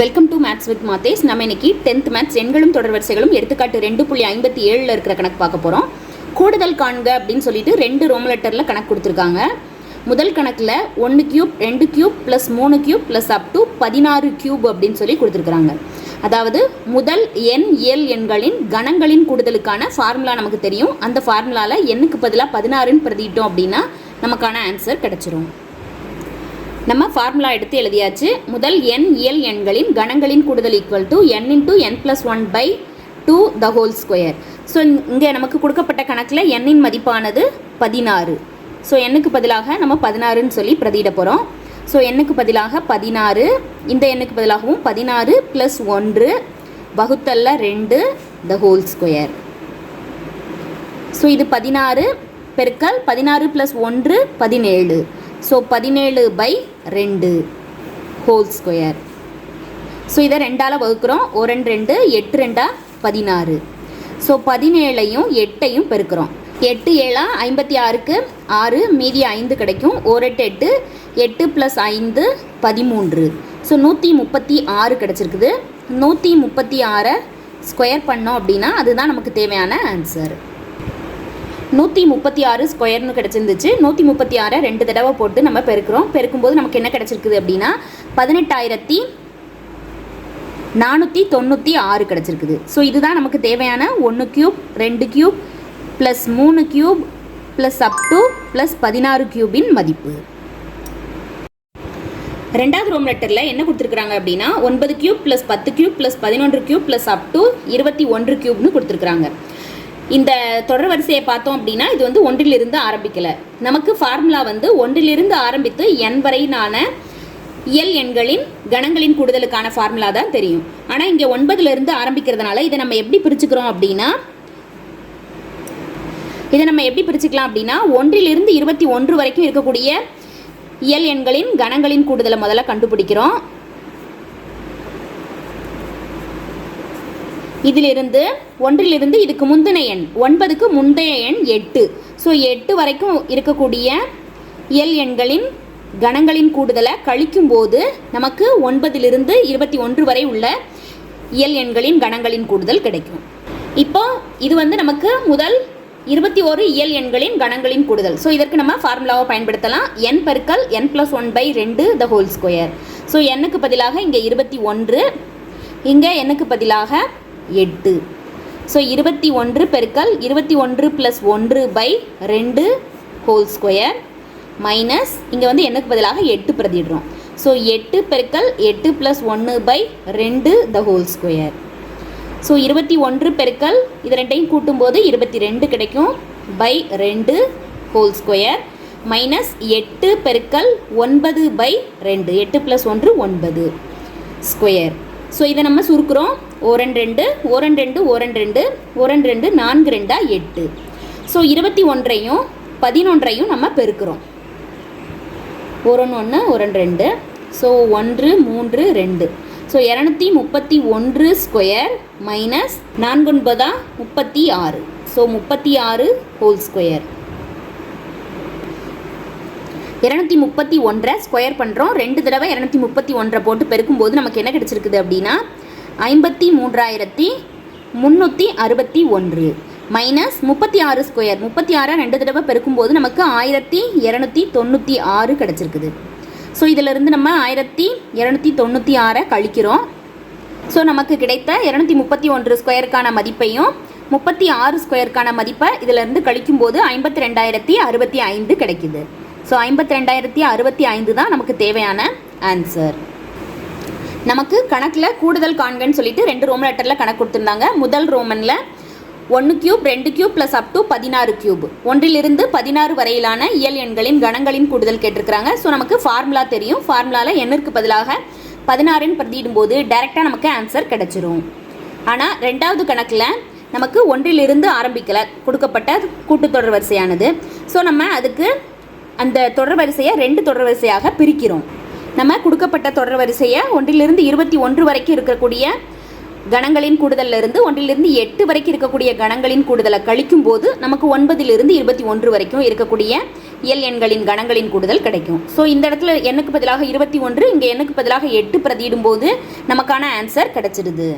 Welcome to maths with மாத்தேஸ் நம்ம இன்னைக்கு டென்த் மேத்ஸ் எண்களும் தொடர் வரிசைகளும் எடுத்துக்காட்டு ரெண்டு புள்ளி ஐம்பத்தி ஏழில் இருக்கிற கணக்கு பார்க்க போகிறோம் கூடுதல் காண்க அப்படின்னு சொல்லிட்டு ரெண்டு ரோம் லெட்டரில் கணக்கு கொடுத்துருக்காங்க. முதல் கணக்கில் ஒன்று கியூப் ரெண்டு கியூப் ப்ளஸ் மூணு கியூப் ப்ளஸ் அப் டு பதினாறு கியூப் அப்படின்னு சொல்லி கொடுத்துருக்குறாங்க. அதாவது முதல் எண் இயல் எண்களின் கணங்களின் கூடுதலுக்கான ஃபார்முலா நமக்கு தெரியும். அந்த ஃபார்முலாவில் எண்ணுக்கு பதிலாக பதினாறுன்னு பிரதிட்டோம் அப்படின்னா நமக்கான ஆன்சர் கிடச்சிரும். நம்ம ஃபார்முலா எடுத்து எழுதியாச்சு. முதல் எண் இயல் எண்களின் கணங்களின் கூடுதல் equal to n into n plus one by two the whole square so இங்கே நமக்கு கொடுக்கப்பட்ட கணக்கில் எண்ணின் மதிப்பானது பதினாறு. ஸோ எண்ணுக்கு பதிலாக நம்ம பதினாறுன்னு சொல்லி பிரதியிட போகிறோம் ஸோ எண்ணுக்கு பதிலாக பதினாறு. இந்த எண்ணுக்கு பதிலாகவும் பதினாறு ப்ளஸ் ஒன்று வகுத்தல்ல ரெண்டு த ஹோல் ஸ்கொயர் ஸோ இது பதினாறு பெருக்கல் பதினாறு ப்ளஸ் ஒன்று பதினேழு. ஸோ பதினேழு பை ரெண்டு ஹோல் ஸ்கொயர் ஸோ இதை ரெண்டால் வகுக்கிறோம். ஒரு ரெண்டு ரெண்டு எட்டு ரெண்டா பதினாறு. ஸோ பதினேழையும் எட்டையும் பெருக்கிறோம். எட்டு ஏழா ஐம்பத்தி ஆறுக்கு ஆறு மீதி ஐந்து கிடைக்கும். ஒரு எட்டு எட்டு எட்டு ப்ளஸ் ஐந்து பதிமூன்று. ஸோ நூற்றி முப்பத்தி ஆறு கிடச்சிருக்குது. நூற்றி முப்பத்தி ஆறை ஸ்கொயர் பண்ணோம் அப்படின்னா அதுதான் நமக்கு தேவையான ஆன்சர் நூற்றி முப்பத்தி ஆறு ஸ்கொயர்னு கிடச்சிருந்துச்சு. நூற்றி முப்பத்தி ஆறை ரெண்டு தடவை போட்டு நம்ம பெருக்கிறோம். பெருக்கும்போது நமக்கு என்ன கிடச்சிருக்குது அப்படின்னா பதினெட்டாயிரத்தி நானூற்றி தொண்ணூற்றி ஆறு கிடச்சிருக்குது. ஸோ இதுதான் நமக்கு தேவையான ஒன்று க்யூப் ரெண்டு க்யூப் ப்ளஸ் மூணு cube plus up to plus பதினாறு க்யூபின் மதிப்பு. ரெண்டாவது ரோம் லெட்டரில் என்ன கொடுத்துருக்குறாங்க அப்படின்னா ஒன்பது க்யூப் ப்ளஸ் பத்து க்யூப் ப்ளஸ் பதினொன்று க்யூப் ப்ளஸ் அப் டு இருபத்தி ஒன்று க்யூப்னு கொடுத்துருக்குறாங்க. இந்த தொடர் வரிசையை பார்த்தோம் அப்படின்னா இது வந்து ஒன்றிலிருந்து ஆரம்பிக்கலை. நமக்கு ஃபார்முலா வந்து ஒன்றிலிருந்து ஆரம்பித்து எண் வரையிலான இயல் எண்களின் கணங்களின் கூடுதலுக்கான ஃபார்முலா தான் தெரியும். ஆனால் இங்கே ஒன்பதுலேருந்து ஆரம்பிக்கிறதுனால இதை நம்ம எப்படி பிரிச்சுக்கிறோம் அப்படின்னா இதை நம்ம எப்படி பிரிச்சுக்கலாம் அப்படின்னா ஒன்றிலிருந்து இருபத்தி ஒன்று வரைக்கும் இருக்கக்கூடிய இயல் எண்களின் கணங்களின் கூடுதலை முதல்ல கண்டுபிடிக்கிறோம். இதிலிருந்து ஒன்றிலிருந்து இதுக்கு முந்தின எண் ஒன்பதுக்கு முந்தைய எண் எட்டு. ஸோ எட்டு வரைக்கும் இருக்கக்கூடிய இயல் எண்களின் கணங்களின் கூடுதலை கழிக்கும் போது நமக்கு ஒன்பதிலிருந்து இருபத்தி ஒன்று வரை உள்ள இயல் எண்களின் கணங்களின் கூடுதல் கிடைக்கும். இப்போ இது வந்து நமக்கு முதல் இருபத்தி ஒரு இயல் எண்களின் கணங்களின் கூடுதல். ஸோ இதற்கு நம்ம ஃபார்முலாவை பயன்படுத்தலாம். என் பெருக்கல் என் ப்ளஸ் ஒன் பை ரெண்டு த ஹோல் ஸ்கொயர் ஸோ எண்ணுக்கு பதிலாக இங்கே இருபத்தி ஒன்று. இங்கே எண்ணுக்கு பதிலாக எட்டு. ஸோ இருபத்தி ஒன்று பெருக்கல் இருபத்தி ஒன்று ப்ளஸ் ஒன்று பை ரெண்டு ஹோல் ஸ்கொயர் மைனஸ் இங்கே வந்து எனக்கு பதிலாக எட்டு பிரதிடுறோம் ஸோ எட்டு பெருக்கல் எட்டு ப்ளஸ் ஒன்று பை ரெண்டு த ஹோல் ஸ்கொயர் ஸோ இருபத்தி ஒன்று பெருக்கல் இது ரெண்டையும் கூட்டும்போது இருபத்தி ரெண்டு கிடைக்கும் பை ரெண்டு ஹோல் ஸ்கொயர் மைனஸ் எட்டு பெருக்கல் ஒன்பது பை ரெண்டு. எட்டு ப்ளஸ் ஒன்று ஒன்பது ஸ்கொயர் ஸோ இதை நம்ம சுருக்குறோம். ஓரன் ரெண்டு ஓரன் ரெண்டு ஓரன் ரெண்டு ஓரன் ரெண்டு நான்கு ரெண்டா எட்டு. ஸோ இருபத்தி ஒன்றையும் பதினொன்றையும் நம்ம பெருக்கிறோம். ஒரன் ஒன்று ஒரன் ரெண்டு. ஸோ ஒன்று மூன்று ரெண்டு. ஸோ இரநூத்தி முப்பத்தி ஒன்று ஸ்கொயர் மைனஸ் நான்கொன்பதா முப்பத்தி ஆறு. ஸோ முப்பத்தி ஆறு ஹோல் ஸ்கொயர் இரநூத்தி முப்பத்தி ஒன்றை ஸ்கொயர் பண்ணுறோம் ரெண்டு தடவை இரநூத்தி முப்பத்தி ஒன்றை போட்டு பெருக்கும்போது நமக்கு என்ன கிடச்சிருக்குது அப்படின்னா ஐம்பத்தி மூன்றாயிரத்தி முந்நூற்றி அறுபத்தி ஒன்று. மைனஸ் முப்பத்தி ஆறு ஸ்கொயர் முப்பத்தி ஆறை ரெண்டு தடவை பெருக்கும்போது நமக்கு ஆயிரத்தி இரநூத்தி தொண்ணூற்றி ஆறு கிடச்சிருக்குது. ஸோ இதிலிருந்து நம்ம ஆயிரத்தி இரநூத்தி தொண்ணூற்றி ஆறை கழிக்கிறோம். ஸோ நமக்கு கிடைத்த இரநூத்தி முப்பத்தி ஒன்று ஸ்கொயருக்கான மதிப்பையும் முப்பத்தி ஆறு ஸ்கொயருக்கான மதிப்பை இதிலிருந்து கழிக்கும்போது ஐம்பத்தி ரெண்டாயிரத்தி அறுபத்தி ஐந்து கிடைக்குது. ஸோ ஐம்பத்தி ரெண்டாயிரத்தி அறுபத்தி ஐந்து தான் நமக்கு தேவையான ஆன்சர் நமக்கு கணக்கில் கூடுதல் காண்கன்னு சொல்லிட்டு ரெண்டு ரோம் லெட்டரில் கணக்கு கொடுத்துருந்தாங்க. முதல் ரோமனில் ஒன்று கியூப் ரெண்டு கியூப் ப்ளஸ் அப் டு பதினாறு கியூப் ஒன்றிலிருந்து பதினாறு வரையிலான இயல் எண்களின் கணங்களின் கூடுதல் கேட்டிருக்கிறாங்க. ஸோ நமக்கு ஃபார்முலா தெரியும். ஃபார்முலாவில் எண்ணிற்கு பதிலாக பதினாறுன்னு பிரதியிடும்போது டைரெக்டாக நமக்கு ஆன்சர் கிடச்சிரும். ஆனால் ரெண்டாவது கணக்கில் நமக்கு ஒன்றிலிருந்து ஆரம்பிக்கலை. கொடுக்கப்பட்ட கூட்டுத்தொடர் வரிசையானது. ஸோ நம்ம அதுக்கு அந்த தொடர் வரிசையை ரெண்டு தொடர் வரிசையாக பிரிக்கிறோம். நம்ம கொடுக்கப்பட்ட தொடர் வரிசையை ஒன்றிலிருந்து இருபத்தி ஒன்று வரைக்கும் இருக்கக்கூடிய கணங்களின் கூடுதல்ல இருந்து ஒன்றிலிருந்து எட்டு வரைக்கும் இருக்கக்கூடிய கணங்களின் கூடுதலை கழிக்கும் போது நமக்கு ஒன்பதிலிருந்து இருபத்தி ஒன்று வரைக்கும் இருக்கக்கூடிய இயல் எண்களின் கணங்களின் கூடுதல் கிடைக்கும். ஸோ இந்த இடத்துல எண்ணுக்கு பதிலாக இருபத்தி ஒன்று இங்கே எண்ணுக்கு பதிலாக எட்டு பிரதியிடும்போது நமக்கான ஆன்சர் கிடைச்சிடுது.